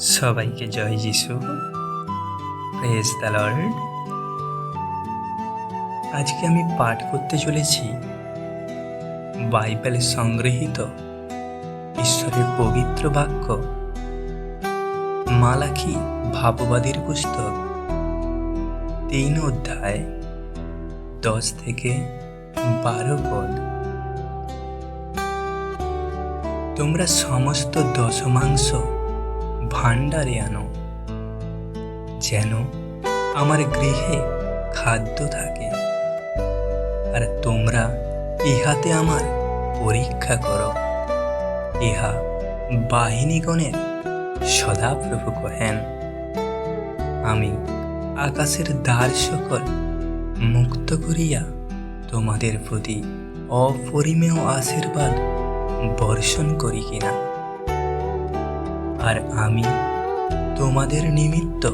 সবাইকে জয় যিশু। Praise the Lord আজকে আমি পাঠ করতে চলেছি বাইবেলে সংগৃহীত ঈশ্বরের পবিত্র বাক্য, মালাখি ভাববাদীর পুস্তক, তিন অধ্যায়, দশ থেকে বারো পদ। তোমরা সমস্ত দশমাংশ ভাণ্ডারে আনো যেন আমার গৃহে খাদ্য থাকে। আর তোমরা ইহাতে আমার পরীক্ষা করো। ইহা বাহিনীগণের সদাপ্রভু কহেন। আমি আকাশের দ্বার সকল মুক্ত করিয়া তোমাদের প্রতি অপরিমেয় আশীর্বাদ বর্ষণ করি কিনা। আর আমি তোমাদের নিমিত্ত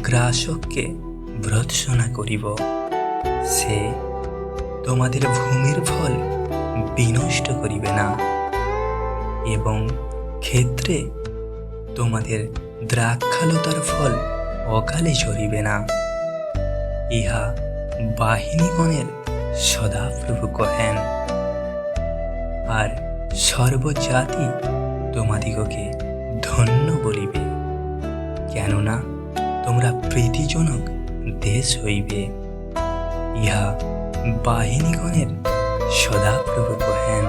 গ্রাসককে ভ্রৎসনা করিব। সে তোমাদের ভূমির ফল বিনষ্ট করিবে না এবং ক্ষেত্রে তোমাদের দ্রাক্ষালতার ফল অকালে ঝরিবে না। ইহা বাহিনীগণের সদাপ্রভু কহেন। আর সর্বজাতি তোমাদিগকে ধন্য বলিবে। কেননা তোমরা প্রীতিজনক দেশ হইবে। ইহা বাহিনীগণের সদাপ্রভু কহেন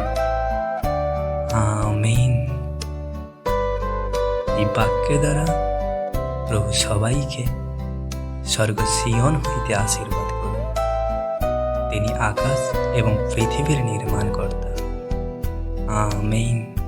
আমিন। এই বাক্যের দ্বারা প্রভু সবাইকে স্বর্গ সিয়ন হইতে আশীর্বাদ করুন। তিনি আকাশ এবং পৃথিবীর নির্মাণ নির্মাণকর্তা। আমিন।